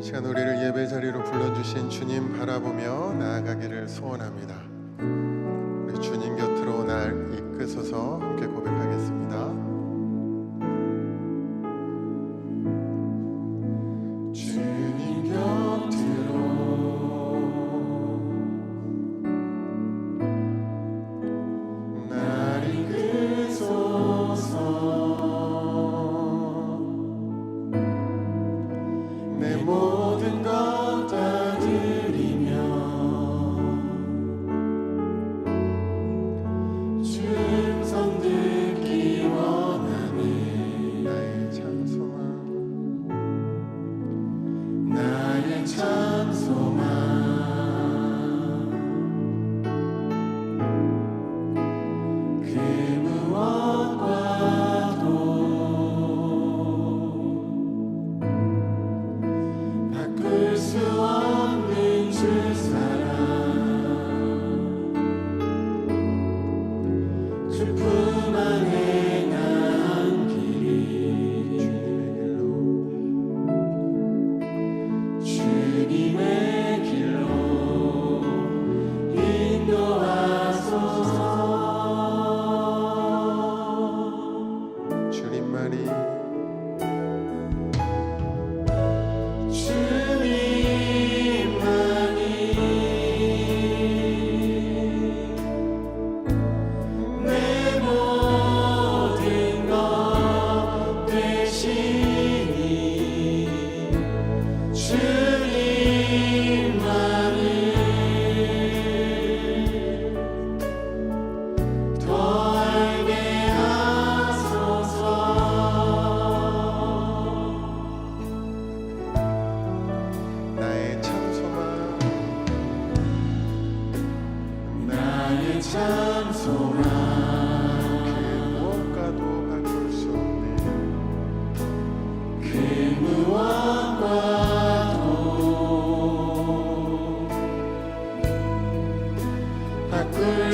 이 시간 우리를 예배 자리로 불러주신 주님 바라보며 나아가기를 소원합니다. 우리 주님 곁으로 날 이끄소서 함께 고백하겠습니다.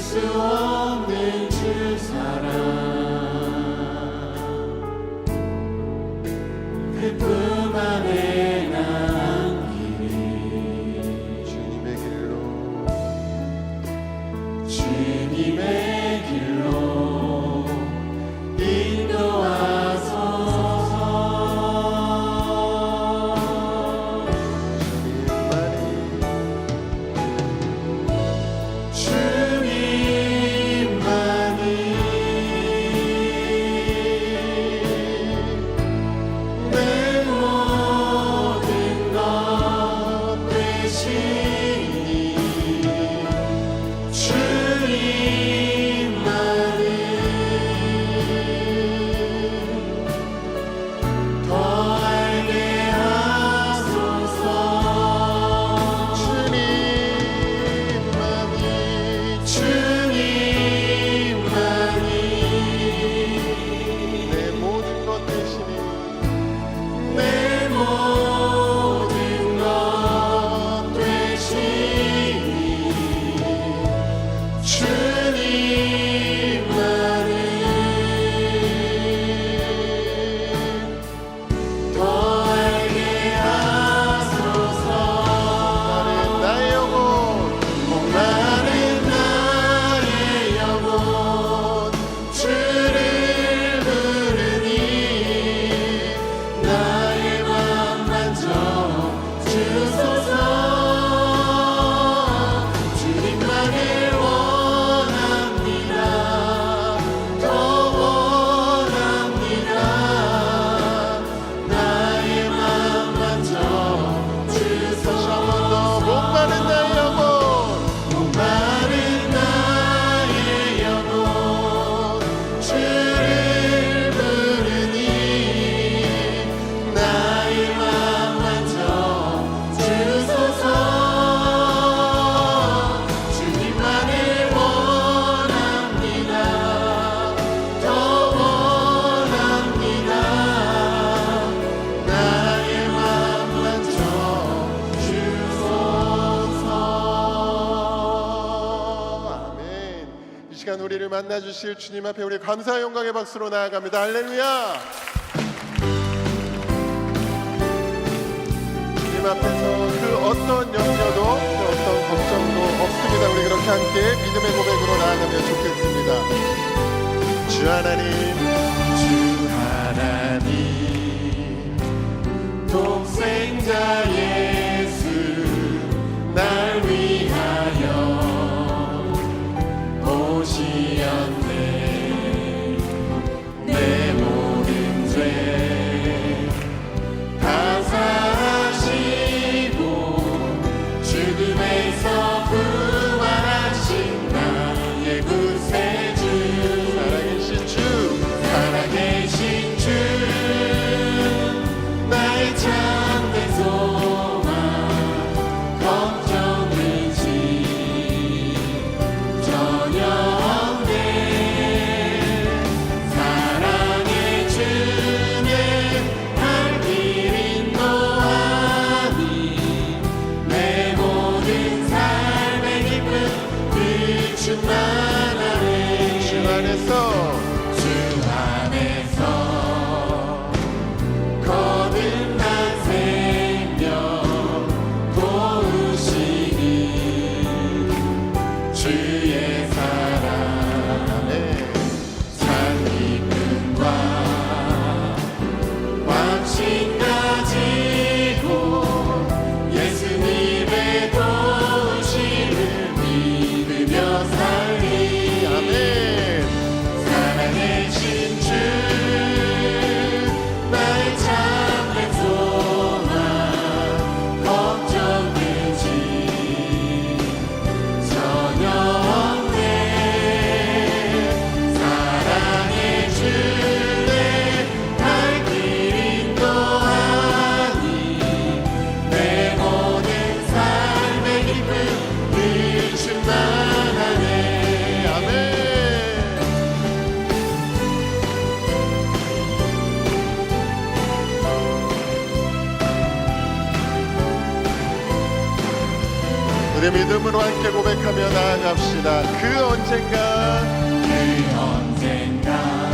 수 없는 주 사랑. 만나 주실 주님 앞에 우리 감사 영광의 박수로 나아갑니다. 할렐루야. 주님 앞에서 그 어떤 염려도 그 어떤 걱정도 없습니다. 우리 그렇게 함께 믿음의 고백으로 나아가면 좋겠습니다. 주 하나님. 믿음으로 함께 고백하며 나아갑시다. 그 언젠가 그 언젠가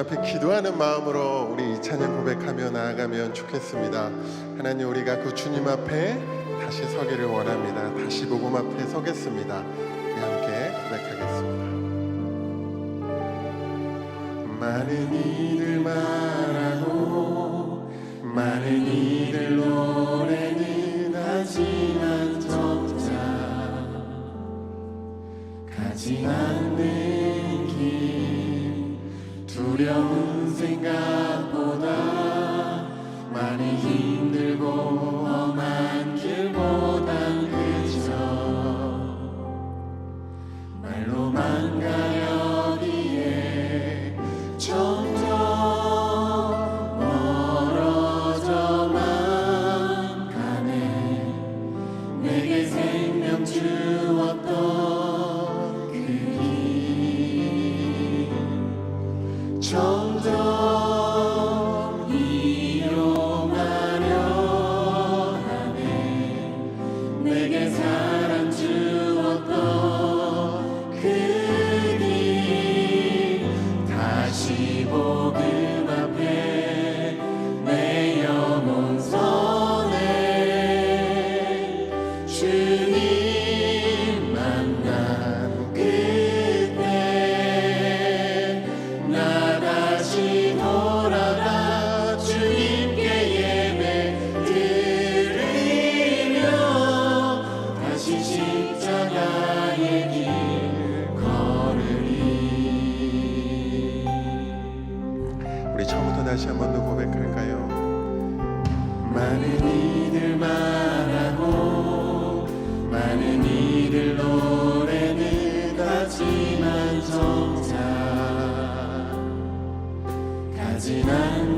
앞에 기도하는 마음으로 우리 이 찬양 고백하며 나아가면 좋겠습니다. 하나님 우리가 그 주님 앞에 다시 서기를 원합니다. 다시 복음 앞에 서겠습니다. 우리 함께 고백하겠습니다. 많은 이들 말하고 많은 이 a luz. 다시 한번 더 고백할까요? 많은 이들 말하고 많은 이들 노래는 같지만 정작 가진 않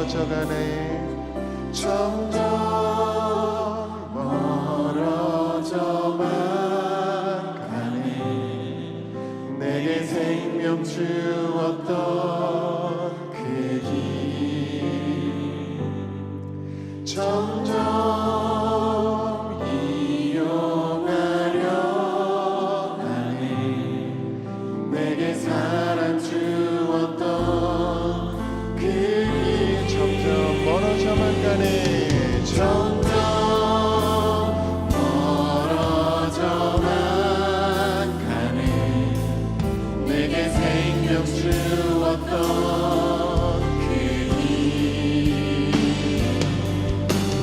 퍼져가네. 점점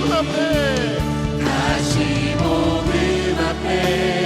복음 앞에. 다시 복음 앞에.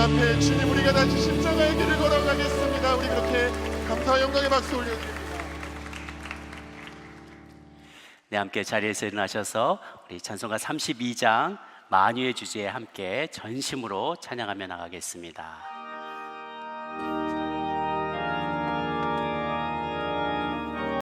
앞에 주님 우리가 다시 십자가의 길을 걸어가겠습니다 우리 그렇게 감사와 영광의 박수 올려드립니다 네, 함께 자리에서 일어나셔서 우리 찬송가 32장 만유의 주제에 함께 전심으로 찬양하며 나가겠습니다.